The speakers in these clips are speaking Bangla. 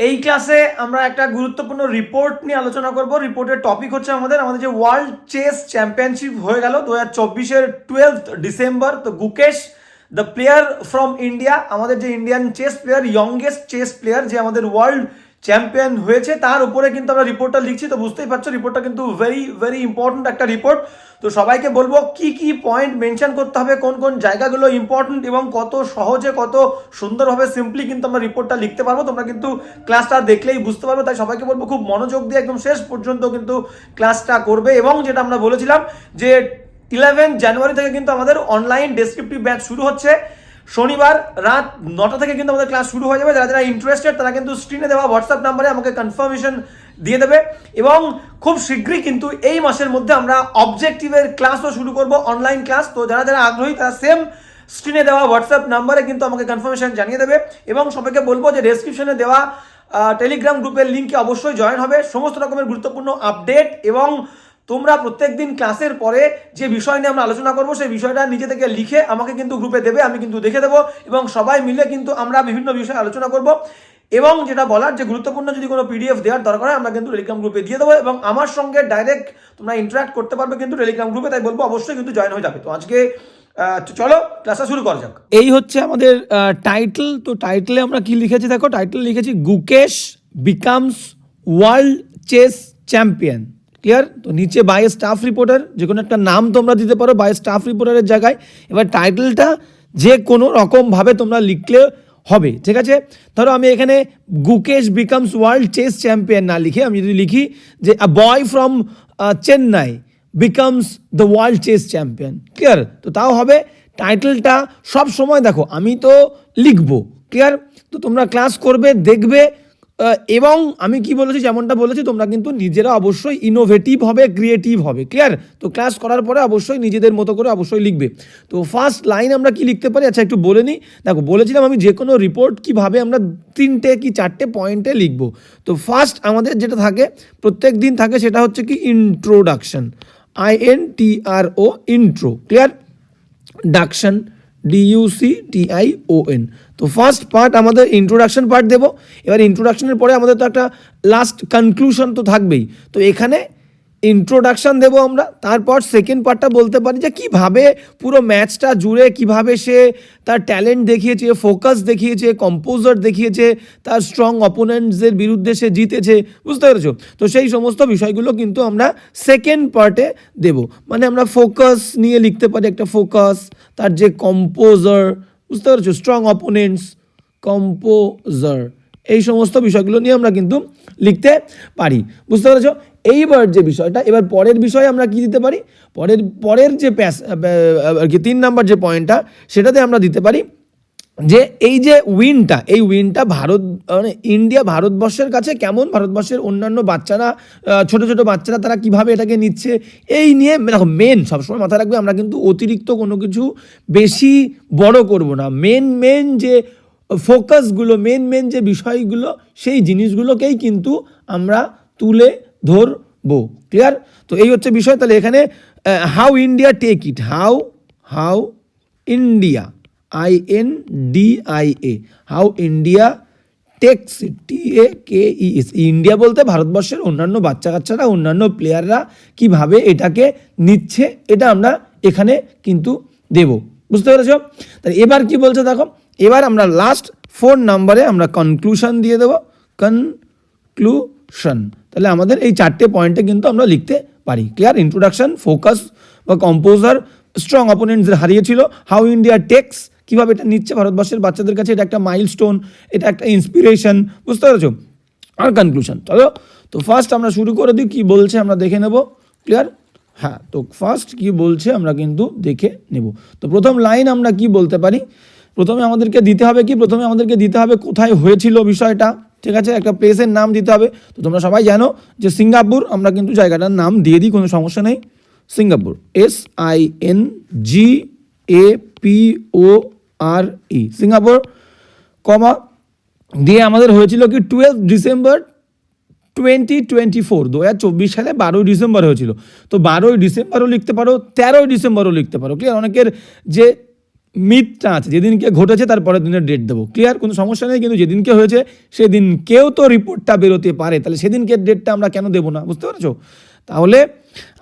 এই ক্লাসে আমরা একটা গুরুত্বপূর্ণ রিপোর্ট নিয়ে আলোচনা করব। রিপোর্টের টপিক হচ্ছে আমাদের আমাদের যে ওয়ার্ল্ড চেস চ্যাম্পিয়নশিপ হয়ে গেল দু হাজার চব্বিশের টুয়েলভ ডিসেম্বর তো Gukesh the player from India আমাদের যে Indian chess player youngest chess player যে আমাদের ওয়ার্ল্ড চ্যাম্পিয়ন হয়েছে, তার উপরে কিন্তু আমরা রিপোর্টটা লিখছি, তো বুঝতেই পারছ, রিপোর্টটা কিন্তু ভেরি ভেরি ইম্পর্ট্যান্ট একটা রিপোর্ট। তো সবাইকে বলব, কি কি পয়েন্ট মেনশন করতে হবে, কোন কোন জায়গাগুলো ইম্পর্ট্যান্ট এবং কত সহজে, কত সুন্দরভাবে সিম্পলি কিন্তু আমরা রিপোর্টটা লিখতে পারব। তোমরা কিন্তু ক্লাসটা দেখলেই বুঝতে পারবে, তাই সবাইকে বলব, খুব মনোযোগ দিয়ে একদম শেষ পর্যন্ত কিন্তু ক্লাসটা করবে। এবং যেটা আমরা বলেছিলাম যে ইলেভেন জানুয়ারি থেকে কিন্তু আমাদের অনলাইন ডেসক্রিপটিভ ব্যাচ শুরু হচ্ছে। শনিবার রাত নটা থেকে কিন্তু আমাদের ক্লাস শুরু হয়ে যাবে। যারা যারা ইন্টারেস্টেড তারা কিন্তু স্ক্রিনে দেওয়া হোয়াটসঅ্যাপ নাম্বারে আমাকে কনফার্মেশন দিয়ে দেবে। এবং খুব শীঘ্রই কিন্তু এই মাসের মধ্যে আমরা অবজেক্টিভের ক্লাসও শুরু করব অনলাইন ক্লাস তো যারা যারা আগ্রহী, তারা সেম স্ক্রিনে দেওয়া হোয়াটসঅ্যাপ নাম্বারে কিন্তু আমাকে কনফার্মেশন জানিয়ে দেবে। এবং সবাইকে বলব যে ডেসক্রিপশনে দেওয়া টেলিগ্রাম গ্রুপের লিঙ্কে অবশ্যই জয়েন হবে। সমস্ত রকমের গুরুত্বপূর্ণ আপডেট এবং তোমরা প্রত্যেক দিন ক্লাসের পরে যে বিষয় নিয়ে আমরা আলোচনা করব, সেই বিষয়টা নিজে থেকে লিখে আমাকে কিন্তু গ্রুপে দেবে, আমি কিন্তু দেখে দেবো এবং সবাই মিলে কিন্তু আমরা বিভিন্ন বিষয়ে আলোচনা করব। এবং যেটা বলার, যে গুরুত্বপূর্ণ যদি কোনো পিডিএফ দেওয়ার দরকার হয়, আমরা কিন্তু টেলিগ্রাম গ্রুপে দিয়ে দেবো এবং আমার সঙ্গে ডাইরেক্ট তোমরা ইন্টারাক্ট করতে পারবে কিন্তু টেলিগ্রাম গ্রুপে তাই বলব অবশ্যই কিন্তু জয়েন হয়ে যাবে। তো আজকে চলো ক্লাসটা শুরু করা যাক। এই হচ্ছে আমাদের টাইটেল তো টাইটেলে আমরা কি লিখেছি দেখো? টাইটেল লিখেছি Gukesh becomes world chess champion clear তো নিচে বাই স্টাফ রিপোর্টার যে কোনো একটা নাম তোমরা দিতে পারো বাই স্টাফ রিপোর্টারের জায়গায়। এবার টাইটেলটা যে কোনো রকমভাবে তোমরা লিখলে হবে, ঠিক আছে? ধরো আমি এখানে Gukesh becomes world chess champion না লিখে, আমি যদি লিখি যে a boy from Chennai becomes the world chess champion clear তো তাও হবে টাইটেলটা সব সময় দেখো, আমি তো লিখব ক্লিয়ার তো তোমরা ক্লাস করবে, দেখবে এবং আমি কি বলেছি, যেমনটা বলেছি, তোমরা কিন্তু নিজেরা অবশ্যই ইনোভেটিভ হবে ক্রিয়েটিভ হবে ক্লিয়ার তো ক্লাস করার পরে অবশ্যই নিজেদের মতো করে অবশ্যই লিখবে। তো ফার্স্ট লাইন আমরা কি লিখতে পারি? আচ্ছা একটু বলে নিই দেখো, বলেছিলাম আমি যে কোনো রিপোর্ট কীভাবে আমরা তিনটে কি চারটে পয়েন্টে লিখব। তো ফার্স্ট আমাদের যেটা থাকে, প্রত্যেক দিন থাকে সেটা হচ্ছে কি introduction I N T R O intro clear duction D U C T I O N তো ফার্স্ট পার্ট আমাদের ইন্ট্রোডাকশন পার্ট দেবো। এবার ইন্ট্রোডাকশনের পরে আমাদের তো একটা লাস্ট কনক্লুশন তো থাকবেই। তো এখানে ইন্ট্রোডাকশন দেবো আমরা। তারপর সেকেন্ড পার্টটা বলতে পারি যে কীভাবে পুরো ম্যাচটা জুড়ে কীভাবে সে তার ট্যালেন্ট দেখিয়েছে ফোকাস দেখিয়েছে কম্পোজার দেখিয়েছে, তার স্ট্রং অপোনেন্টসদের বিরুদ্ধে সে জিতেছে, বুঝতে পেরেছ? তো সেই সমস্ত বিষয়গুলো কিন্তু আমরা সেকেন্ড পার্টে দেব। মানে আমরা ফোকাস নিয়ে লিখতে পারি একটা ফোকাস তার যে কম্পোজার বুঝতে পারছ? স্ট্রং অপোনেন্টস কম্পোজার এই সমস্ত বিষয়গুলো নিয়ে আমরা কিন্তু লিখতে পারি। বুঝতে পেরেছ? এইবার যে বিষয়টা, এবার পরের বিষয়ে আমরা কি দিতে পারি? পরের পরের যে প্যাস আর কি তিন নাম্বার যে পয়েন্টটা সেটাতে আমরা দিতে পারি যে এই যে উইনটা, এই উইনটা ভারত মানে ইন্ডিয়া ভারতবর্ষের কাছে কেমন? ভারতবর্ষের অন্যান্য বাচ্চারা ছোট ছোট বাচ্চারা তারা কীভাবে এটাকে নিচ্ছে? এই নিয়ে দেখো মেন সবসময় মাথায় রাখবে, আমরা কিন্তু অতিরিক্ত কোনো কিছু বেশি বড় করব না। মেন মেন যে ফোকাসগুলো মেন মেন যে বিষয়গুলো, সেই জিনিসগুলোকেই কিন্তু আমরা তুলে ধরবো। ক্লিয়ার তো এই হচ্ছে বিষয়। তাহলে এখানে how India take it how how India I N D I A how India takes T A K E S India বলতে ভারতবর্ষের অন্যান্য বাচ্চা কাচ্চারা অন্যান্য প্লেয়াররা কীভাবে এটাকে নিচ্ছে, এটা আমরা এখানে কিন্তু দেব। বুঝতে পেরেছ? তাহলে এবার কি বলছে দেখো? এবার আমরা লাস্ট ফোর নাম্বারে আমরা কনক্লুশন দিয়ে দেবো। কনক্লুশন তাহলে আমাদের এই চারটে পয়েন্টে কিন্তু আমরা লিখতে পারি। ক্লিয়ার ইন্ট্রোডাকশন ফোকাস বা কম্পোজার স্ট্রং অপোনেন্টসদের হারিয়েছিল। হাউ ইন্ডিয়া টেক্স কীভাবে এটা নিচ্ছে ভারতবর্ষের বাচ্চাদের কাছে, এটা একটা মাইলস্টোন এটা একটা ইন্সপিরেশন বুঝতে পেরেছ? আর কনক্লুশন চলো তো ফার্স্ট আমরা শুরু করে দিই, কী বলছে আমরা দেখে নেব ক্লিয়ার হ্যাঁ তো ফার্স্ট কি বলছে আমরা কিন্তু দেখে নেব। তো প্রথম লাইন আমরা কি বলতে পারি? প্রথমে আমাদেরকে দিতে হবে কি? প্রথমে আমাদেরকে দিতে হবে কোথায় হয়েছিল বিষয়টা, ঠিক আছে? একটা প্লেসের নাম দিতে হবে। তো তোমরা সবাই জানো যে সিঙ্গাপুর, আমরা কিন্তু জায়গাটার নাম দিয়ে দিই, কোনো সমস্যা নেই। Singapore S I N G A P O R E Singapore comma দিয়ে আমাদের হয়েছিল কি twelve December twenty twenty four দু হাজার চব্বিশ সালে বারোই ডিসেম্বর হয়েছিল। তো বারোই ডিসেম্বরও লিখতে পারো, তেরোই ডিসেম্বরও লিখতে পারো। ক্লিয়ার অনেকের যে মিথটা আছে, যেদিনকে ঘটেছে তার পরের দিনের ডেট দেবো। ক্লিয়ার কোনো সমস্যা নেই, কিন্তু যেদিনকে হয়েছে, সেদিন কেউ তো রিপোর্টটা বেরোতে পারে। তাহলে সেদিনকে ডেটটা আমরা কেন দেবো না? বুঝতে পারছ? তাহলে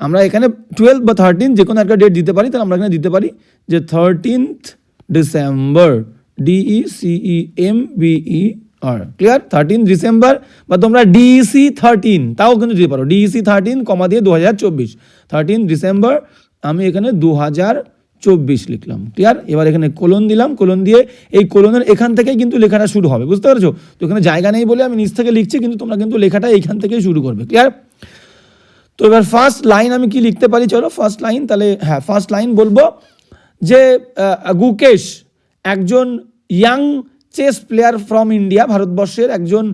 আমরা এখানে টুয়েলভ বা থার্টিন যে কোনো একটা ডেট দিতে পারি, তাহলে আমরা এখানে দিতে পারি যে thirteenth December D E C E M B E R clear thirteen December বা তোমরা ডিইসি থার্টিন তাও কিন্তু দিতে পারো। ডিইসি থার্টিন কমা দিয়ে দু হাজার চব্বিশ। থার্টিন ডিসেম্বর আমি এখানে দু হাজার চব্বিশ লিখলাম। ক্লিয়ার এবার এখানে কোলন দিলাম। কোলন দিয়ে এই কোলনের এখান থেকেই কিন্তু লেখাটা শুরু হবে। বুঝতে পারছ? তো এখানে জায়গা নেই বলে আমি নিচ থেকে লিখছি, কিন্তু তোমরা কিন্তু লেখাটা এইখান থেকেই শুরু করবে। ক্লিয়ার তো এবার ফার্স্ট লাইন আমি কি লিখতে পারি? চলো ফার্স্ট লাইন তাহলে হ্যাঁ ফার্স্ট লাইন বলব। যে গুকেশ একজন young chess player from India, ভারতবর্ষের একজন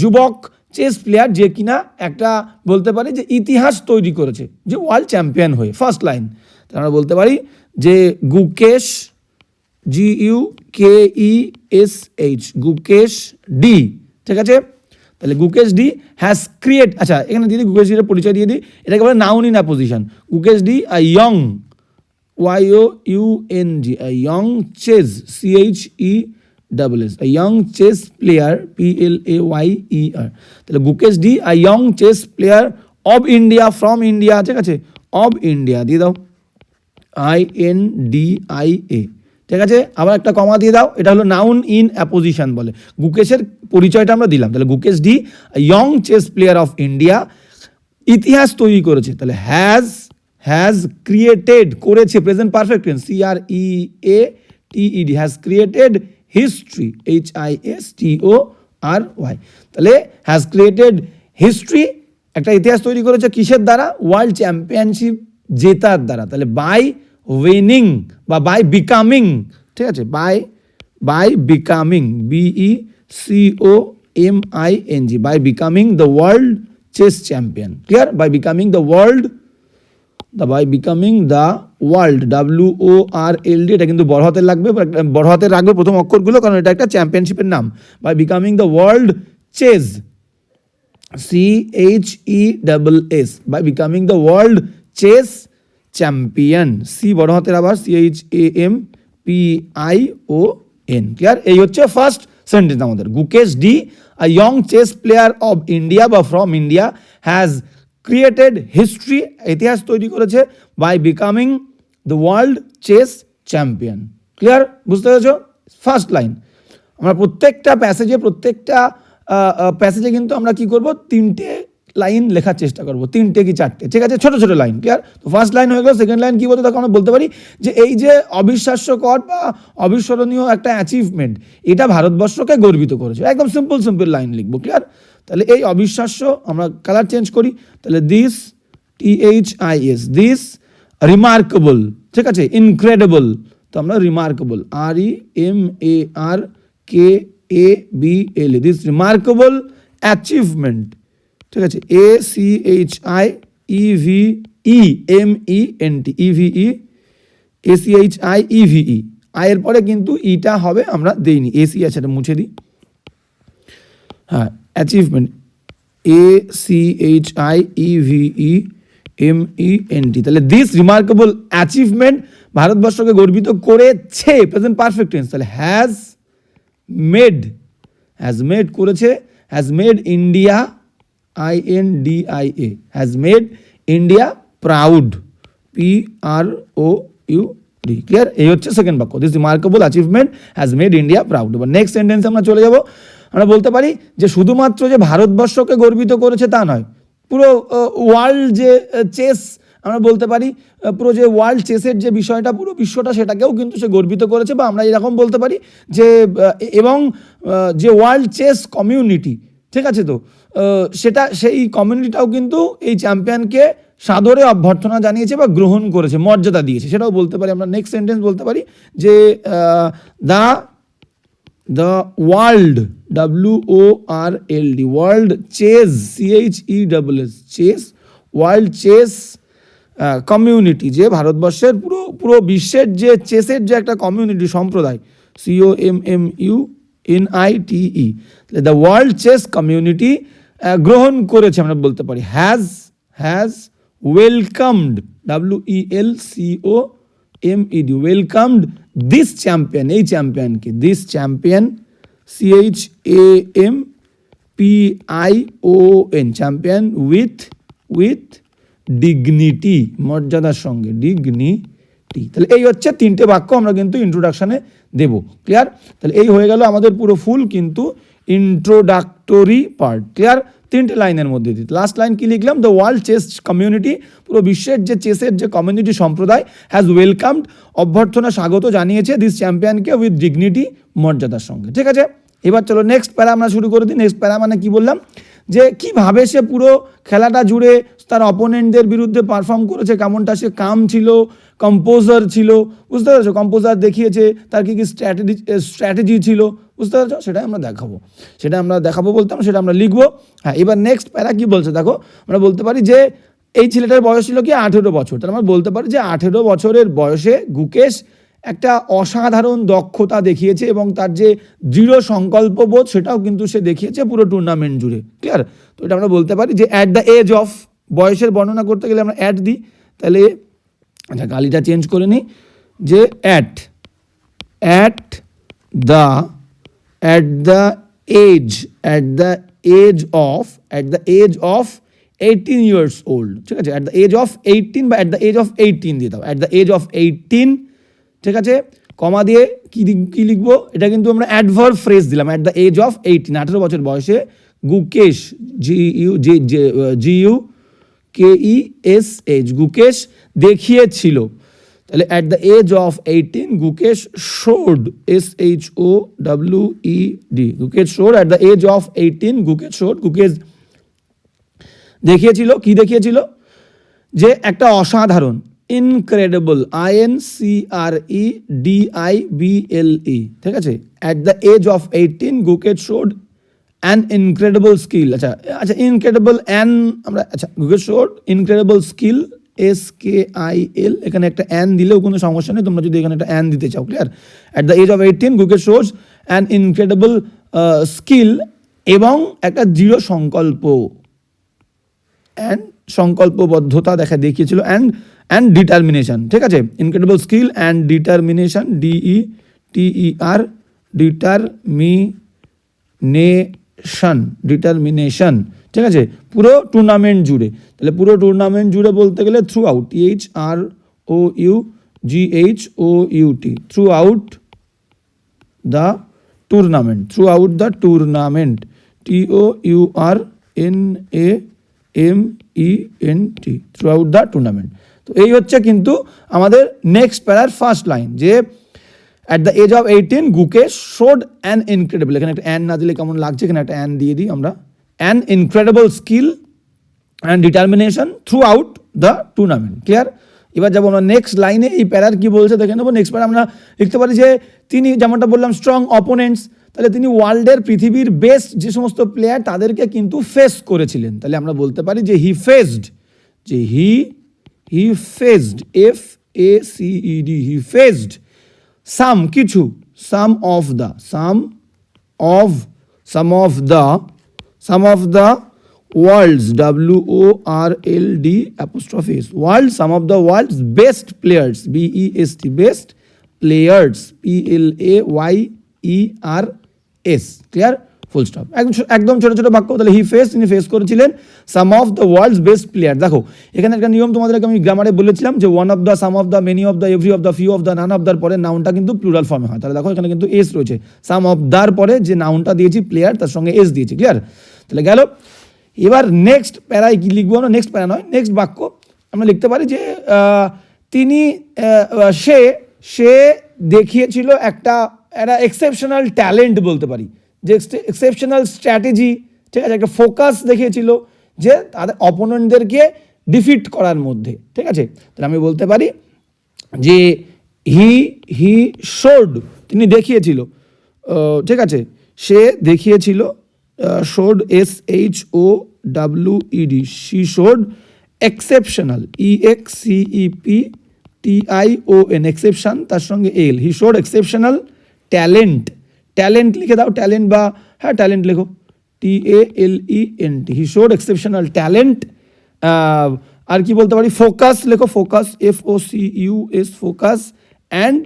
যুবক চেস প্লেয়ার যে কিনা একটা বলতে পারি যে ইতিহাস তৈরি করেছে, যে ওয়ার্ল্ড চ্যাম্পিয়ন হয়ে, ফার্স্ট লাইন। আমরা বলতে পারি যে Gukesh G U K E S H Gukesh D, ঠিক আছে? তাহলে গুকেশ ডি হ্যাজ ক্রিয়েট আচ্ছা এখানে দিয়ে দিই, গুকেশ ডির পরিচয় দিয়ে দিই, এটাকে বলে noun in apposition Gukesh D a young Y O U N G young chess C H E double S young chess player P L A Y E R তাহলে Gukesh D a young chess player of India from India ঠিক আছে? অব ইন্ডিয়া দিয়ে দাও। I N D I A ঠিক আছে? আবার একটা কমা দিয়ে দাও, এটা হলো নাউন ইন অ্যাপোজিশন বলে। গুকেশের পরিচয়টা আমরা দিলাম। তাহলে Gukesh D young chess player of India ইতিহাস তৈরি করেছে। তাহলে হ্যাজ হ্যাজ ক্রিয়েটেড করেছে present perfect tense C R E A T E D has created history H I S T O R Y তাহলে হ্যাজ ক্রিয়েটেড হিস্ট্রি একটা ইতিহাস তৈরি করেছে কিসের দ্বারা? ওয়ার্ল্ড চ্যাম্পিয়নশিপ জেতার দ্বারা। তাহলে বাই উইনিং বা বাই বিকামিং ঠিক আছে? By by becoming B E C O M I N G by becoming the world chess champion clear by becoming the world the by becoming the world W O R L D এটা কিন্তু বড় হাতের লাগবে বড় হাতের রাখবে প্রথম অক্ষরগুলো, কারণ এটা একটা চ্যাম্পিয়নশিপের নাম। By becoming the world chess C H E double S by becoming the world chess champion C বড় হাতের আবার C H A M P I O N clear এই হচ্ছে ফার্স্ট সেন্টেন্স আমাদের। Gukesh D a young chess player of India বা from India has created history ইতিহাস তৈরি করেছে by becoming the world chess champion clear বুঝতে পেরেছ? ফার্স্ট লাইন আমরা প্রত্যেকটা প্যাসেজে প্রত্যেকটা প্যাসেজে কিন্তু আমরা কি করব? তিনটে লাইন লেখার চেষ্টা করব। তিনটে কি চারটে? ঠিক আছে? ছোট ছোট লাইন ক্লিয়ার তো ফার্স্ট লাইন হয়ে গেল সেকেন্ড লাইন কি বলতে তখন আমরা বলতে পারি যে এই যে অবিশ্বাস্যকর বা অবিস্মরণীয় একটা অ্যাচিভমেন্ট এটা ভারতবর্ষকে গর্বিত করেছে। একদম সিম্পল সিম্পল লাইন লিখব ক্লিয়ার তাহলে এই অবিশ্বাস্য, আমরা কালার চেঞ্জ করি, তাহলে this T H I S this remarkable ঠিক আছে ইনক্রেডিবল তো আমরা remarkable R E M A R K A B L this remarkable achievement ঠিক আছে A C H I E V E M E N T E V E A C H I E V E আয়ের পরে কিন্তু ইটা হবে, আমরা দেইনি এসি আছে, এটা মুছে দিই। হ্যাঁ achievement A C H I E V E M E N T তাহলে দিস রিমার্কেবল অ্যাচিভমেন্ট ভারতবর্ষকে গর্বিত করেছে। প্রেজেন্ট পারফেক্ট টেন্স তাহলে হ্যাজ মেড হ্যাজ মেড করেছে। Has made India I N D I A has made India proud P R O U D clear এই হচ্ছে সেকেন্ড বাক্য। This remarkable achievement has made India proud এবার নেক্সট সেন্টেন্সে আমরা চলে যাব। আমরা বলতে পারি যে শুধুমাত্র যে ভারতবর্ষকে গর্বিত করেছে তা নয়, পুরো ওয়ার্ল্ড যে চেস আমরা বলতে পারি পুরো যে ওয়ার্ল্ড চেসের যে বিষয়টা, পুরো বিশ্বটা সেটাকেও কিন্তু সে গর্বিত করেছে বা আমরা এরকম বলতে পারি যে এবং যে ওয়ার্ল্ড চেস কমিউনিটি ঠিক আছে তো? সেটা, সেই কমিউনিটিটাও কিন্তু এই চ্যাম্পিয়নকে সাদরে অভ্যর্থনা জানিয়েছে বা গ্রহণ করেছে, মর্যাদা দিয়েছে। সেটাও বলতে পারি, আমরা নেক্সট সেন্টেন্স বলতে পারি যে the the world W O R L D world chess C H E double S chess world chess community যে ভারতবর্ষের পুরো পুরো বিশ্বের যে চেসের যে একটা কমিউনিটি সম্প্রদায় C O M M U N I T E the world chess community গ্রহণ করেছে আমরা বলতে পারি has has welcomed W E L C O M E D welcomed this champion এই চ্যাম্পিয়নকে this champion C H A M P I O N champion with with dignity মর্যাদার সঙ্গে ডিগনিটি তাহলে এই হচ্ছে তিনটে বাক্য আমরা কিন্তু ইন্ট্রোডাকশানে দেব। ক্লিয়ার তাহলে এই হয়ে গেল আমাদের পুরো ফুল কিন্তু ইন্ট্রোডাক্টরি পার্ট ক্লিয়ার তিনটে লাইনের মধ্যে দিই লাস্ট লাইন কি লিখলাম? দ্য ওয়ার্ল্ড চেস কমিউনিটি পুরো বিশ্বের যে চেসের যে কমিউনিটি সম্প্রদায় হ্যাজ ওয়েলকামড অভ্যর্থনা স্বাগত জানিয়েছে দিস চ্যাম্পিয়নকে উইথ ডিগনিটি মর্যাদার সঙ্গে। ঠিক আছে? এবার চলো নেক্সট প্যারা আমরা শুরু করে দিই। নেক্সট প্যারা মানে কি বললাম? যে কীভাবে সে পুরো খেলাটা জুড়ে তার অপোনেন্টদের বিরুদ্ধে পারফর্ম করেছে, কেমনটা সে কাম ছিল কম্পোজার ছিল, বুঝতে পেরেছ? কম্পোজার দেখিয়েছে, তার কী কী স্ট্র্যাটেজি স্ট্র্যাটেজি ছিল বুঝতে পেরেছ? সেটা আমরা দেখাবো। সেটা আমরা দেখাবো বলতাম, সেটা আমরা লিখব। হ্যাঁ এবার নেক্সট প্যারা কি বলছে? দেখো, আমরা বলতে পারি যে এই ছেলেটার বয়স ছিল কি আঠেরো বছর। তাহলে আমরা বলতে পারি যে আঠেরো বছরের বয়সে গুকেশ একটা অসাধারণ দক্ষতা দেখিয়েছে এবং তার যে দৃঢ় সংকল্পবোধ, সেটাও কিন্তু সে দেখিয়েছে পুরো টুর্নামেন্ট জুড়ে। ক্লিয়ার তো এটা আমরা বলতে পারি যে অ্যাট দ্য এজ অফ বয়সের বর্ণনা করতে গেলে আমরা অ্যাট দিই। তাহলে আচ্ছা গালিটা চেঞ্জ করে নিই যে at at the at the age at the age of at the age of eighteen years old ঠিক আছে? At the age of eighteen বা at the age of eighteen দিয়ে দাও। At the age of eighteen ঠিক আছে? কমা দিয়ে কী কী লিখব? এটা কিন্তু আমরা অ্যাডভার্ব ফ্রেজ দিলাম। At the age of eighteen আঠেরো বছর বয়সে Gukesh G U G G U K E S H Gukesh দেখিয়েছিল। তাহলে at the age of eighteen Gukesh showed S H O W E D Gukesh showed at the age of eighteen Gukesh showed Gukesh দেখিয়েছিল, কি দেখিয়েছিল? যে একটা অসাধারণ incredible I N C R E D I B L E ঠিক আছে? At the age of eighteen Gukesh showed an incredible skill আচ্ছা আচ্ছা ইনক্রেডিবল অ্যান আমরা আচ্ছা Gukesh showed incredible skill S K I L এখানে একটা অ্যান দিলেও কোনো সমস্যা নেই, তোমরা যদি এখানে একটা অ্যান দিতে চাও clear at the age of eighteen Gukesh shows an incredible skill এবং একটা দৃঢ় সংকল্প। অ্যান্ড সংকল্পবদ্ধতা দেখা দেখিয়েছিল অ্যান্ড অ্যান্ড ডিটারমিনেশন ঠিক আছে? Incredible skill and determination D E T E R determination determination ঠিক আছে? পুরো টুর্নামেন্ট জুড়ে। তাহলে পুরো টুর্নামেন্ট জুড়ে বলতে গেলে throughout H R O U G H O U T throughout the tournament throughout the tournament T O U R N A M E N T throughout the tournament তো এই হচ্ছে কিন্তু আমাদের নেক্সট প্যারার ফার্স্ট লাইন যে at the age of eighteen Gukesh showed an incredible এখানে একটা অ্যান না দিলে কেমন লাগছে? এখানে একটা অ্যান দিয়ে দিই আমরা। Incredible skill and determination throughout the tournament clear এবার যাব আমরা নেক্সট লাইনে এই প্যারার কি বলছে দেখে নেব। নেক্সট প্যারা আমরা লিখতে পারি যে, তিনি যেমনটা বললাম স্ট্রং অপোনেন্টস তাহলে তিনি ওয়ার্ল্ডের পৃথিবীর বেস্ট যে সমস্ত প্লেয়ার তাদেরকে কিন্তু ফেস করেছিলেন। তাহলে আমরা বলতে পারি যে হি ফেসড যে he he faced F A C E D he faced some কিছু some of the some of some of the some of the world's W O R L D apostrophe S world some of the world's best players B E S T best players P L A Y E R S. Clear full stop একদম ছোট ছোট বাক্য, তাহলে হি ফেস তিনি ফেস করেছিলেন some of the world's best player দেখো, এখানে একটা নিয়ম তোমাদেরকে আমি গ্রামারে বলেছিলাম যে one of the some of the many of the every of the few of the none of their পরে নাউনটা কিন্তু প্লুরাল ফর্মে হয়। তাহলে দেখো এখানে কিন্তু এস রয়েছে। সাম অফ দার পরে যে নাউনটা দিয়েছি প্লেয়ার তার সঙ্গে এস দিয়েছি। ক্লিয়ার তাহলে গেল। এবার নেক্সট প্যারায় কি লিখব আমরা? নেক্সট প্যারা নয় নেক্সট বাক্য। আমরা লিখতে পারি যে তিনি সে সে দেখিয়েছিল একটা একটা এক্সেপশনাল ট্যালেন্ট বলতে পারি। যে এক্সেপশনাল স্ট্র্যাটেজি ঠিক আছে, একটা ফোকাস দেখিয়েছিল যে তাদের অপোনেন্টদেরকে ডিফিট করার মধ্যে, ঠিক আছে? তাহলে আমি বলতে পারি যে হি হি শোড তিনি দেখিয়েছিল ঠিক আছে? সে দেখিয়েছিল showed S H O W E D she showed exceptional E X C E P T I O N exception তার সঙ্গে L he showed exceptional talent talent লিখে দাও ট্যালেন্ট বা হ্যাঁ ট্যালেন্ট লেখো T A L E N T he showed exceptional talent আর কি বলতে পারি ফোকাস লেখো focus F O C U S focus and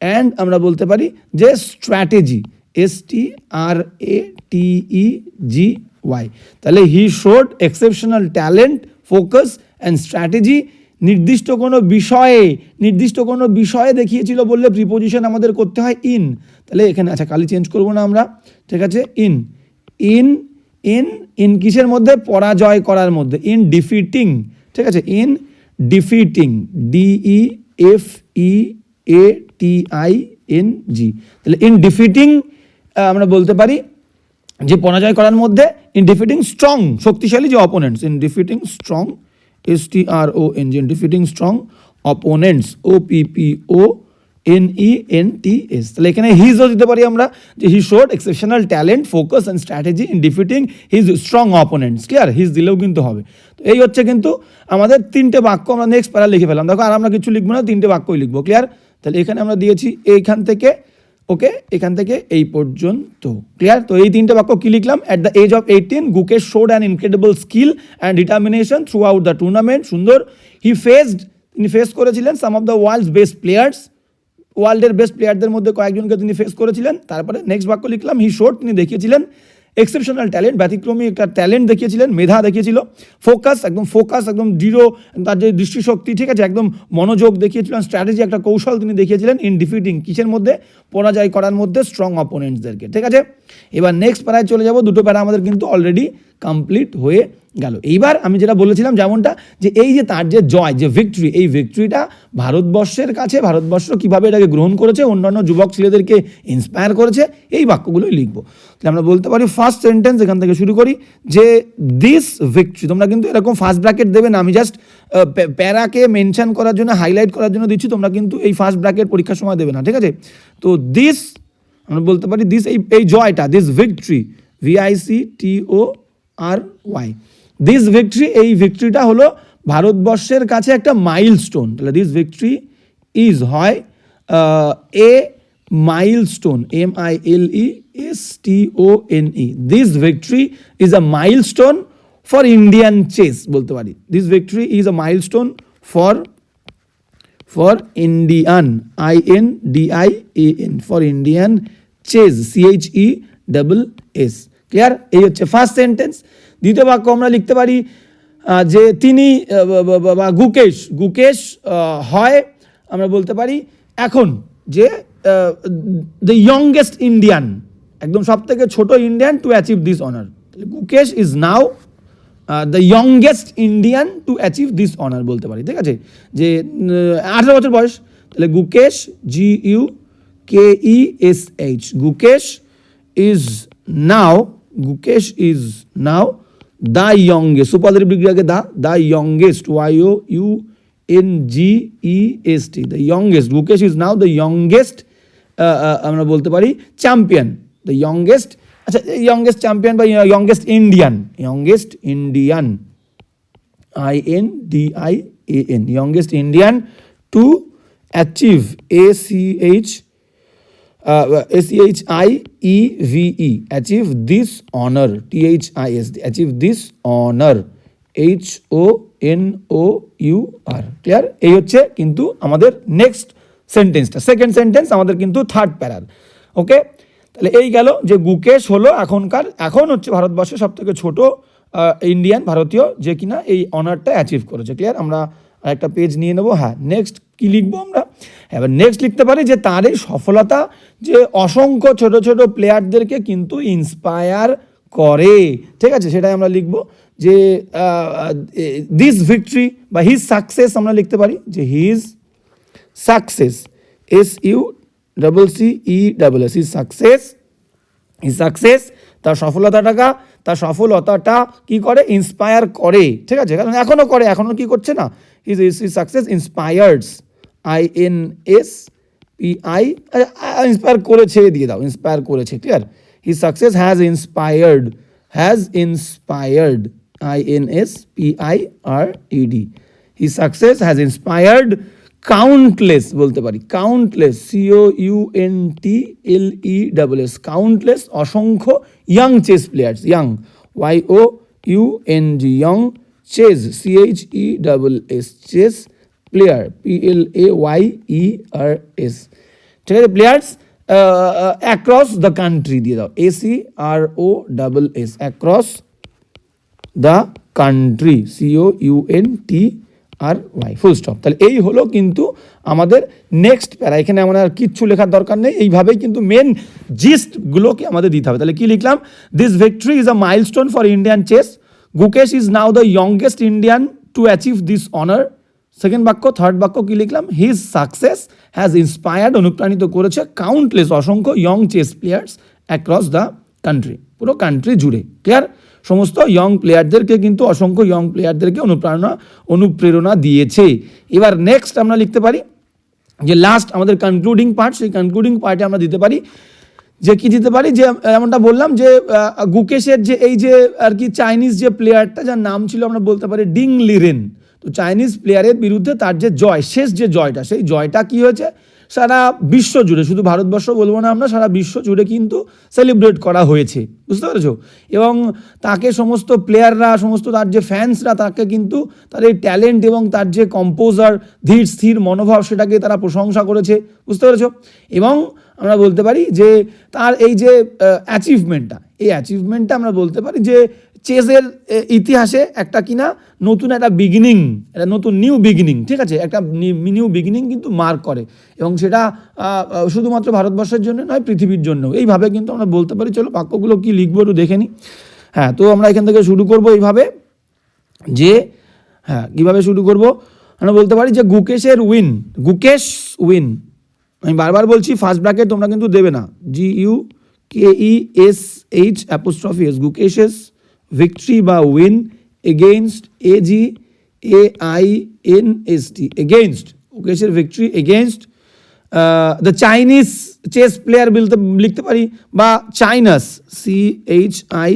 and আমরা বলতে পারি যে strategy S T R A T E G Y তাহলে he showed exceptional talent focus and strategy নির্দিষ্ট কোনো বিষয়ে, নির্দিষ্ট কোনো বিষয়ে দেখিয়েছিল বললে প্রিপোজিশন আমাদের করতে হয় ইন তাহলে এখানে আচ্ছা কালি চেঞ্জ করব না আমরা। ঠিক আছে ইন ইন ইন ইন কিসের মধ্যে? পরাজয় করার মধ্যে। ইন ডিফিটিং ঠিক আছে in defeating D E F E A T I N G তাহলে ইন ডিফিটিং আমরা বলতে পারি যে পরাজয় করার মধ্যে ইন ডিফিটিং স্ট্রং শক্তিশালী যে opponents in defeating strong S T R O N G in defeating strong opponents O P P O N E N T S তাহলে এখানে হিজও দিতে পারি আমরা যে he showed exceptional talent focus and strategy in defeating his strong opponents clear his দিলেও কিন্তু হবে। তো এই হচ্ছে কিন্তু আমাদের তিনটে বাক্য আমরা নেক্সট প্যারা লিখে ফেলাম দেখো আর আমরা কিছু লিখব না, তিনটে বাক্যই লিখব। ক্লিয়ার তাহলে এখানে আমরা দিয়েছি, এইখান থেকে ওকে, এখান থেকে এই পর্যন্ত। ক্লিয়ার তো এই তিনটা বাক্য কি লিখলাম? At the age of eighteen Gukesh showed an incredible skill and determination throughout the tournament সুন্দর। হি ফেসড তিনি ফেস করেছিলেন some of the world's best players ওয়ার্ল্ডের বেস্ট প্লেয়ারদের মধ্যে কয়েকজনকে তিনি ফেস করেছিলেন। তারপরে নেক্সট বাক্য লিখলাম। হি শোড তিনি দেখিয়েছিলেন এক্সেপশনাল ট্যালেন্ট ব্যতিক্রমী একটা ট্যালেন্ট দেখিয়েছিলেন, মেধা দেখিয়েছিল ফোকাস একদম ফোকাস একদম দৃঢ়, তার যে দৃষ্টিশক্তি, ঠিক আছে, একদম মনোযোগ দেখিয়েছিলেন স্ট্র্যাটেজি একটা কৌশল তিনি দেখিয়েছিলেন ইন ডিফিটিং কিসের মধ্যে? পরাজয় করার মধ্যে স্ট্রং অপোনেন্টসদেরকে ঠিক আছে? এবার নেক্সট প্যারায় চলে যাব, দুটো প্যারা আমাদের কিন্তু অলরেডি কমপ্লিট হয়ে গেল। এইবার আমি যেটা বলেছিলাম যেমনটা, যে এই যে তার যে জয়, যে ভিক্টরি এই ভিক্টরিটা ভারতবর্ষের কাছে, ভারতবর্ষ কীভাবে এটাকে গ্রহণ করেছে, অন্যান্য যুবক ছেলেদেরকে ইন্সপায়ার করেছে, এই বাক্যগুলোই লিখব। তাহলে আমরা বলতে পারি ফার্স্ট সেন্টেন্স এখান থেকে শুরু করি, যে দিস ভিক্টরি তোমরা কিন্তু এরকম ফার্স্ট ব্র্যাকেট দেবে না, আমি জাস্ট প্যারাকে মেনশন করার জন্য হাইলাইট করার জন্য দিচ্ছি, তোমরা কিন্তু এই ফার্স্ট ব্র্যাকেট পরীক্ষার সময় দেবে না, ঠিক আছে? তো দিস আমরা বলতে পারি দিস এই এই জয়টা this victory V I C T O R Y this victory এই ভিক্টরিটা হলো ভারতবর্ষের কাছে একটা মাইলস্টোন তাহলে দিস ভিক্টরি ইজ হয় a milestone M I L E S T O N E this victory is a milestone for Indian chess বলতে পারি। This victory is a milestone for for Indian I N D I A N for Indian chess H E double S. Clear এই হচ্ছে ফার্স্ট সেন্টেন্স দ্বিতীয় বাক্য আমরা লিখতে পারি যে তিনি বা- গুকেশ গুকেশ হয়, আমরা বলতে পারি এখন যে দ্য ইয়ংগেস্ট ইন্ডিয়ান একদম সব থেকে ছোটো Indian to achieve this honour Gukesh is now the youngest Indian to achieve this honour বলতে পারি, ঠিক আছে? যে আঠারো বছর বয়স, তাহলে Gukesh G U K E S H Gukesh is now Gukesh is now the youngest সুপাদের বিগ্রিয়াকে the the youngest Y O U N G E S T the youngest Gukesh is now the youngest আমরা বলতে পারি চ্যাম্পিয়ন দ্য ইয়ংগেস্ট আচ্ছা ইয়ংগেস্ট চ্যাম্পিয়ন বা youngest Indian youngest Indian I N D I A N youngest Indian to achieve A C H S H I E V E achieve this honour T H I S achieve this honour H O N O U R clear এই হচ্ছে কিন্তু আমাদের নেক্সট সেন্টেন্সটা সেকেন্ড সেন্টেন্স আমাদের কিন্তু থার্ড প্যারার ওকে তাহলে এই গেল যে গুকেশ হলো এখনকার, এখন হচ্ছে ভারতবর্ষের সব থেকে ছোট ইন্ডিয়ান ভারতীয় যে কিনা এই অনারটা অ্যাচিভ করেছে ক্লিয়ার আমরা একটা পেজ নিয়ে নেব হ্যাঁ নেক্সট কি লিখব আমরা? এবার নেক্সট লিখতে পারি যে তার এই সফলতা যে অসংখ্য ছোট ছোট প্লেয়ারদেরকে কিন্তু ইন্সপায়ার করে। ঠিক আছে? সেটাই আমরা লিখব যে দিস ভিক্টরি বা হিজ সাকসেস আমরা লিখতে পারি যে his success S U double C E double S is success এই সাকসেস তার সফলতাটাকা, তার সফলতাটা কি করে? ইন্সপায়ার করে। ঠিক আছে? কারণ এখনও করে এখনও কি করছে না? Is is success inspired I N S P I inspire করেছে, দিয়ে দাও ইন্সপায়ার করেছে clear he success has inspired has inspired I N S P I R E D he success has inspired countless বলতে পারি countless C O U N T L E double S countless অসংখ্য young chess players young Y O U N G young chess C H E double S chess player P L A Y E R S ঠিক আছে প্লেয়ার্স অ্যাক্রস দ্য কান্ট্রি দিয়ে দাও A C R O double S across the country C O U N T R Y full stop তাহলে এই হলো কিন্তু আমাদের নেক্সট প্যারা, এখানে আমাদের আর কিচ্ছু লেখার দরকার নেই, এইভাবেই কিন্তু মেন জিস্টগুলোকে আমাদের দিতে হবে। তাহলে কি লিখলাম? This victory is a milestone for Indian chess Gukesh is now the youngest Indian to achieve this honour second বাক্য থার্ড বাক্য কি লিখলাম? হিজ সাকসেস হ্যাজ ইন্সপায়ার্ড অনুপ্রাণিত করেছে কাউন্টলেস অসংখ্য young chess players across the country পুরো কান্ট্রি জুড়ে ক্লিয়ার সমস্ত ইয়ং প্লেয়ারদেরকে কিন্তু অসংখ্য ইয়ং প্লেয়ারদেরকে অনুপ্রেরণা অনুপ্রেরণা দিয়েছে। এবার নেক্সট আমরা লিখতে পারি, যে লাস্ট আমাদের কনক্লুডিং পার্ট সেই কনক্লুডিং পার্টে আমরা দিতে পারি, যে কি দিতে পারি? যে এমনটা বললাম যে গুকেশের যে, এই যে, আর কি চাইনিজ যে প্লেয়ারটা যার নাম ছিল আমরা বলতে পারি ডিং লিরেন তো চাইনিজ প্লেয়ারের বিরুদ্ধে তার যে জয়, শেষ যে জয়টা, সেই জয়টা কি হয়েছে? সারা বিশ্ব জুড়ে, শুধু ভারতবর্ষ বলব না আমরা, সারা বিশ্ব জুড়ে কিন্তু সেলিব্রেট করা হয়েছে। বুঝতে পেরেছ? এবং তাকে সমস্ত প্লেয়াররা সমস্ত তার যে ফ্যান্সরা তাকে কিন্তু তার এই ট্যালেন্ট এবং তার যে কম্পোজার ধীর, স্থির মনোভাব, সেটাকে তারা প্রশংসা করেছে। বুঝতে পেরেছ? এবং আমরা বলতে পারি যে তার এই যে অ্যাচিভমেন্টটা এই অ্যাচিভমেন্টটা আমরা বলতে পারি যে চেসের ইতিহাসে একটা কিনা নতুন একটা বিগিনিং একটা নতুন নিউ বিগিনিং ঠিক আছে? একটা নিউ বিগিনিং কিন্তু মার্ক করে। এবং সেটা শুধুমাত্র ভারতবর্ষের জন্য নয়, পৃথিবীর জন্য এইভাবে কিন্তু আমরা বলতে পারি। চলো, বাক্যগুলো কি লিখব একটু দেখে নিই। হ্যাঁ তো আমরা এখান থেকে শুরু করব এইভাবে যে হ্যাঁ কীভাবে শুরু করব? আমরা বলতে পারি যে, গুকেশের উইন গুকেশ উইন আমি বারবার বলছি ফার্স্ট ব্র্যাকেট তোমরা কিন্তু দেবে না। G U K E S H apostrophe S Gukesh's victory বা win against A G A I N S T against গুকেশের victory against the Chinese chess player বলতে, লিখতে পারি, বা China's C H I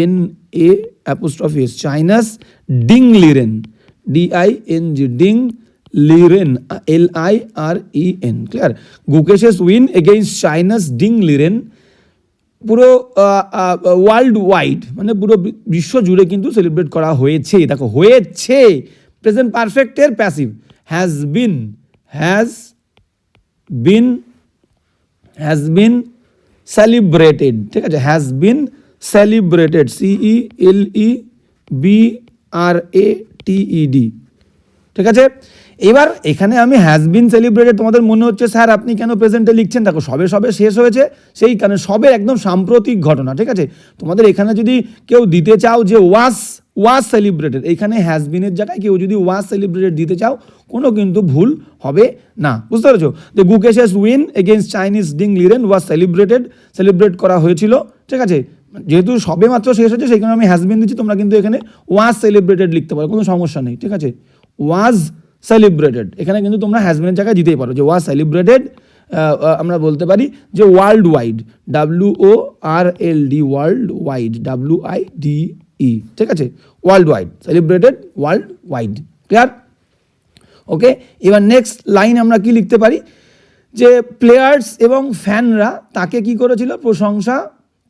N A apostrophe S China's Ding Liren D I N G Ding Liren L I R E N clear Gukesh's win against China's Ding Liren পুরো ওয়ার্ল্ড ওয়াইড মানে পুরো বিশ্ব জুড়ে কিন্তু সেলিব্রেট করা হয়েছে। দেখো, হয়েছে। Present পারফেক্টের passive has been has been has been celebrated ঠিক আছে? হ্যাজ বিন সেলিব্রেটেড সিই এল ই বি আর এ টি ই ডি ঠিক আছে? এবার এখানে আমি হ্যাজ বিন সেলিব্রেটেড তোমাদের মনে হচ্ছে, স্যার, আপনি কেন প্রেজেন্টে লিখছেন? দেখো, সবে সবে শেষ হয়েছে, সেই কারণে সবে একদম সাম্প্রতিক ঘটনা, ঠিক আছে? তোমাদের এখানে যদি কেউ দিতে চাও যে ওয়াস ওয়াজ সেলিব্রেটেড এইখানে হ্যাজ বিনের জায়গায় কেউ যদি ওয়াজ সেলিব্রেটেড দিতে চাও, কোনো কিন্তু ভুল হবে না, বুঝতে পেরেছ? যে Gukesh's win against Chinese Ding Liren was celebrated celebrate করা হয়েছিল, ঠিক আছে? যেহেতু সবে মাত্র শেষ হয়েছে, সেই কারণে আমি হ্যাজবিন দিচ্ছি, তোমরা কিন্তু এখানে ওয়াজ সেলিব্রেটেড লিখতে পারো, কোনো সমস্যা নেই, ঠিক আছে? ওয়াজ সেলিব্রেটেড এখানে কিন্তু তোমরা হ্যাজবিনের জায়গায় দিতেই পারো যে ওয়াজ সেলিব্রেটেড আমরা বলতে পারি যে worldwide W O R L D worldwide W I D E ঠিক আছে? Worldwide celebrated worldwide clear okay এবার নেক্সট লাইন আমরা কি লিখতে পারি? যে প্লেয়ার্স এবং ফ্যানরা তাকে কি করেছিল? প্রশংসা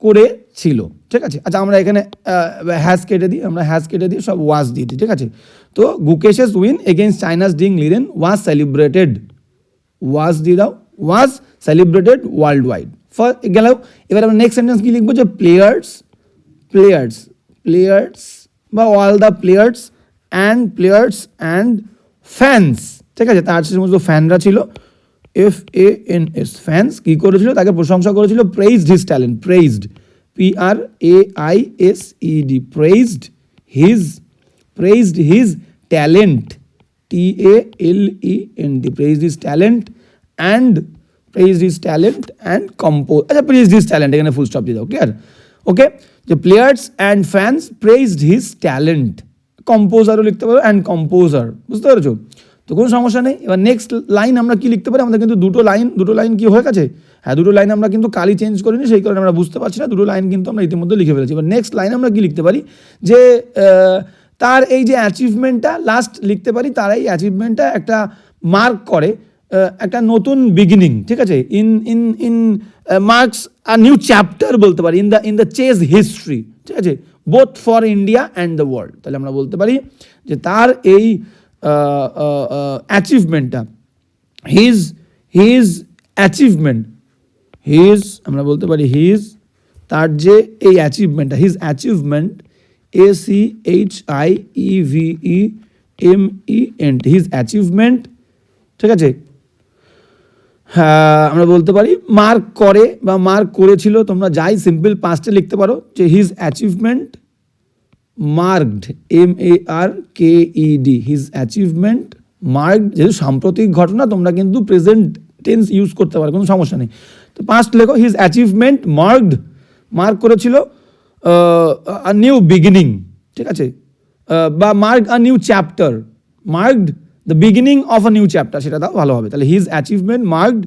করেছিল। ঠিক আছে? আচ্ছা আমরা এখানে হ্যাজ কেটে দিই, আমরা হ্যাজ কেটে দিই সব ওয়াজ দিয়ে দিই, ঠিক আছে? তো Gukesh's win against China's Ding Liren was celebrated was দিয়ে দাও was celebrated world wide for গেল, এবার আমরা নেক্সট সেন্টেন্স কি লিখব? যে প্লেয়ার্স প্লেয়ার্স প্লেয়ার্স বা all the players and players and fans ঠিক আছে, তার সমস্ত ফ্যানরা ছিল F A N S fans কী করেছিল? তাকে প্রশংসা করেছিল praised his talent praised P R A I S E D praised his praised his talent T A L E N D praised his talent and praised his talent and compose আচ্ছা প্রেইজড হিজ ট্যালেন্ট এখানে ফুল স্টপ দিয়ে দাও ক্লিয়ার ওকে যে players and fans praised his talent কম্পোজারও লিখতে পারো অ্যান্ড কম্পোজার বুঝতে পেরেছ? তো কোনো সমস্যা নেই, এবার নেক্সট লাইন আমরা কি লিখতে পারি? আমাদের কিন্তু দুটো লাইন দুটো লাইন কি হয়ে গেছে? হ্যাঁ দুটো লাইন আমরা কিন্তু কালি চেঞ্জ করিনি, সেই কারণে আমরা বুঝতে পারছি না, দুটো লাইন কিন্তু আমরা ইতিমধ্যে লিখে ফেলেছি। এবার নেক্সট লাইন আমরা কি লিখতে পারি? যে তার এই যে অ্যাচিভমেন্টটা লাস্ট লিখতে পারি, তার এই অ্যাচিভমেন্টটা একটা মার্ক করে একটা নতুন বিগিনিং ঠিক আছে? In in in marks a new chapter বলতে পারি in the in the chess history ঠিক আছে? Both for India and the world তাহলে আমরা বলতে পারি যে তার এই অ্যাচিভমেন্টটা হিজ হিজ অ্যাচিভমেন্ট হিজ আমরা বলতে পারি হিজ তার যে এই অ্যাচিভমেন্টটা his achievement A C H I E V E M E N his achievement ঠিক আছে? হ্যাঁ আমরা বলতে পারি মার্ক করে বা মার্ক করেছিল, তোমরা যাই সিম্পল পাঁচটা লিখতে পারো যে his achievement marked M A R K E D his achievement marked যেহেতু সাম্প্রতিক ঘটনা, তোমরা কিন্তু প্রেজেন্ট টেন্স ইউজ করতে পারো, কোনো সমস্যা নেই। তো পাঁচটা লেখো হিজ অ্যাচিভমেন্ট মার্কড মার্ক করেছিল নিউ বিগিনিং ঠিক আছে? বা mark a new chapter marked the beginning of a new chapter সেটা দাও ভালো হবে। তাহলে his achievement marked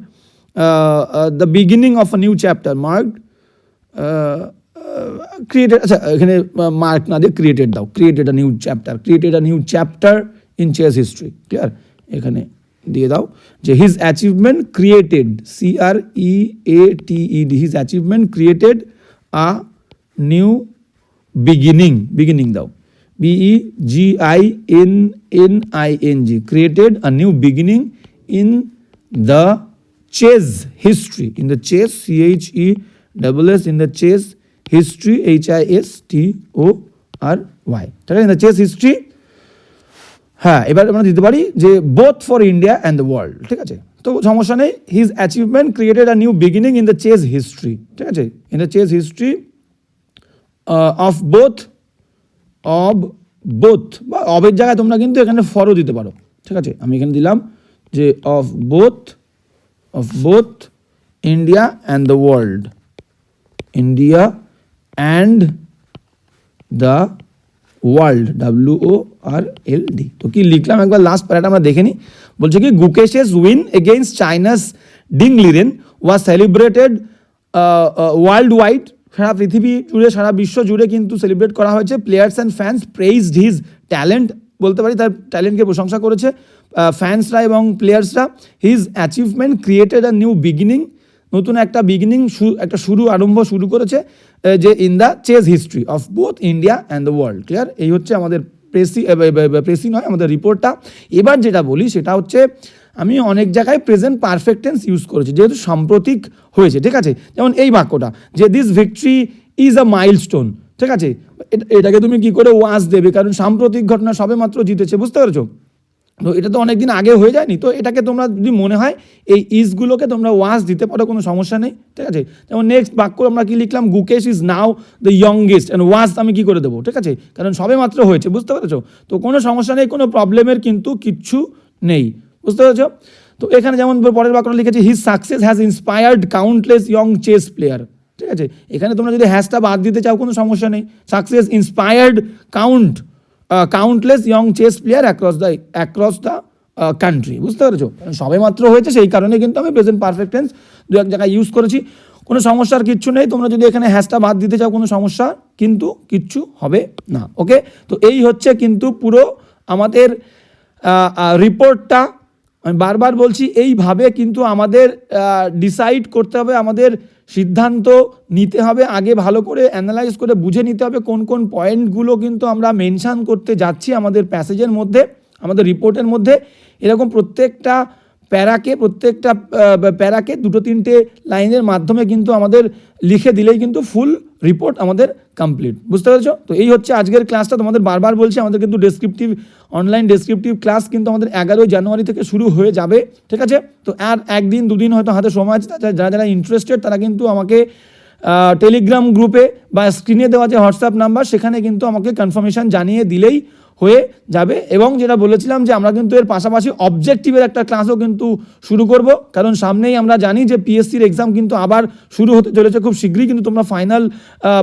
the beginning of a new chapter marked created আচ্ছা এখানে মার্ক না দিয়ে ক্রিয়েটেড দাও। Created a new chapter created a new chapter in chess history clear এখানে দিয়ে দাও যে his achievement created C R E A T E D his achievement created a new beginning beginning দাও। B E G I N N I N G created a new beginning in the chess history in the chess C H E double S in the chess history H I S T O R Y ঠিক আছে ইন দ্য চেস হিস্ট্রি হ্যাঁ এবার আমরা দিতে পারি যে both for India and the world ঠিক আছে? তো সমস্যা নেই his achievement created a new beginning in the chess history ঠিক আছে? In the chess history of both of both বা অবের জায়গায় তোমরা কিন্তু এখানে ফরও দিতে পারো। ঠিক আছে? আমি এখানে দিলাম যে of both of both India and the world India and the world W O R L D তো কি লিখলাম? একবার লাস্ট প্যারাটা আমরা দেখে নিই। বলছে কি Gukesh's win against China's Ding Liren was celebrated world wide সারা পৃথিবী জুড়ে, সারা বিশ্ব জুড়ে কিন্তু সেলিব্রেট করা হয়েছে। Players and fans praised his talent বলতে পারি, তার ট্যালেন্টকে প্রশংসা করেছে। ফ্যান্সরা এবং প্লেয়ার্সরা his achievement created a new beginning নতুন একটা বিগিনিং একটা শুরু, আরম্ভ শুরু করেছে যে in the chess history of both India and the world clear এই হচ্ছে আমাদের প্রেসি প্রেসি নয়, আমাদের রিপোর্টটা এবার যেটা বলি, সেটা হচ্ছে আমি অনেক জায়গায় প্রেজেন্ট পারফেক্ট টেন্স ইউজ করেছি, যেহেতু সাম্প্রতিক হয়েছে, ঠিক আছে? যেমন এই বাক্যটা, যে this victory is a milestone ঠিক আছে? এটা- এটাকে তুমি কি করে ওয়াজ দেবে? কারণ সাম্প্রতিক ঘটনা সবে মাত্র জিতেছে, বুঝতে পেরেছ? তো এটা তো অনেক দিন আগে হয়ে যায়নি, তো এটাকে তোমরা যদি মনে হয়, এই ইজগুলোকে তোমরা ওয়াজ দিতে পারো, কোনো সমস্যা নেই, ঠিক আছে? যেমন নেক্সট বাক্য আমরা কি লিখলাম? Gukesh is now the youngest and was আমি কি করে দেবো, ঠিক আছে? কারণ সবে মাত্র হয়েছে, বুঝতে পেরেছ? তো কোনো সমস্যা নেই, কোনো প্রবলেমের কিন্তু কিচ্ছু নেই। বুঝতে পেরেছ? তো এখানে যেমন পরের বাক্যটা লিখেছে his success has inspired countless young chess player ঠিক আছে? এখানে তোমরা যদি হ্যাশটা বাদ দিতে চাও, কোনো সমস্যা নেই। Success inspired count countless young chess player across the across the country বুঝতে পেরেছ? সবে মাত্র হয়েছে, সেই কারণে কিন্তু আমি প্রেজেন্ট পারফেক্ট টেন্স দু এক জায়গায় ইউজ করেছি। কোনো সমস্যার কিচ্ছু নেই। তোমরা যদি এখানে হ্যাশটা বাদ দিতে চাও, কোনো সমস্যা কিন্তু কিচ্ছু হবে না। ওকে তো এই হচ্ছে কিন্তু পুরো আমাদের রিপোর্টটা আমি বারবার বলছি, এইভাবে কিন্তু আমাদের ডিসাইড করতে হবে, আমাদের সিদ্ধান্ত নিতে হবে, আগে ভালো করে অ্যানালাইজ করে বুঝে নিতে হবে কোন কোন পয়েন্টগুলো কিন্তু আমরা মেনশান করতে যাচ্ছি আমাদের প্যাসেজের মধ্যে, আমাদের রিপোর্টের মধ্যে। এরকম প্রত্যেকটা প্যারাকে, প্রত্যেকটা প্যারাকে দুটো তিনটে লাইনের মাধ্যমে কিন্তু আমাদের লিখে দিলেই কিন্তু ফুল রিপোর্ট আমাদের কমপ্লিট বুঝতে পেরেছ? তো এই হচ্ছে আজকের ক্লাসটা তোমাদের বারবার বলছি, আমাদের কিন্তু ডেসক্রিপটিভ অনলাইন ডেসক্রিপটিভ ক্লাস কিন্তু আমাদের এগারোই জানুয়ারি থেকে শুরু হয়ে যাবে, ঠিক আছে? তো আর একদিন, দুদিন হয়তো হাতে সময় আছে যারা যারা ইন্টারেস্টেড তারা কিন্তু আমাকে টেলিগ্রাম গ্রুপে বা স্ক্রিনে দেওয়া যে হোয়াটসঅ্যাপ নাম্বার সেখানে কিন্তু আমাকে কনফার্মেশন জানিয়ে দিলেই হয়ে যাবে এবং যেটা বলেছিলাম যে আমরা কিন্তু এর পাশাপাশি অবজেক্টিভের একটা ক্লাসও কিন্তু শুরু করব। কারণ সামনেই আমরা জানি যে পিএসসির এক্সাম কিন্তু আবার শুরু হতে চলেছে খুব শীঘ্রই, কিন্তু তোমরা ফাইনাল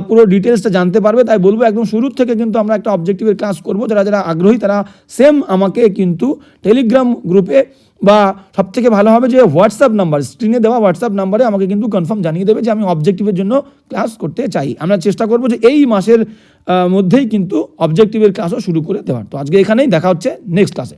পুরো ডিটেলসটা জানতে পারবে। তাই বলব একদম শুরুর থেকে কিন্তু আমরা একটা অবজেক্টিভের ক্লাস করব। যারা যারা আগ্রহী তারা সেম আমাকে কিন্তু টেলিগ্রাম গ্রুপে বা সব থেকে ভালো হবে যে হোয়াটসঅ্যাপ নাম্বার স্ক্রিনে দেওয়া হোয়াটসঅ্যাপ নাম্বারে আমাকে কিন্তু কনফার্ম জানিয়ে দেবে যে আমি অবজেক্টিভের জন্য ক্লাস করতে চাই। আমরা চেষ্টা করব যে এই মাসের মধ্যেই কিন্তু অবজেক্টিভের ক্লাসও শুরু করে দেওয়ার। তো আজকে এখানেই দেখা হচ্ছে নেক্সট ক্লাসে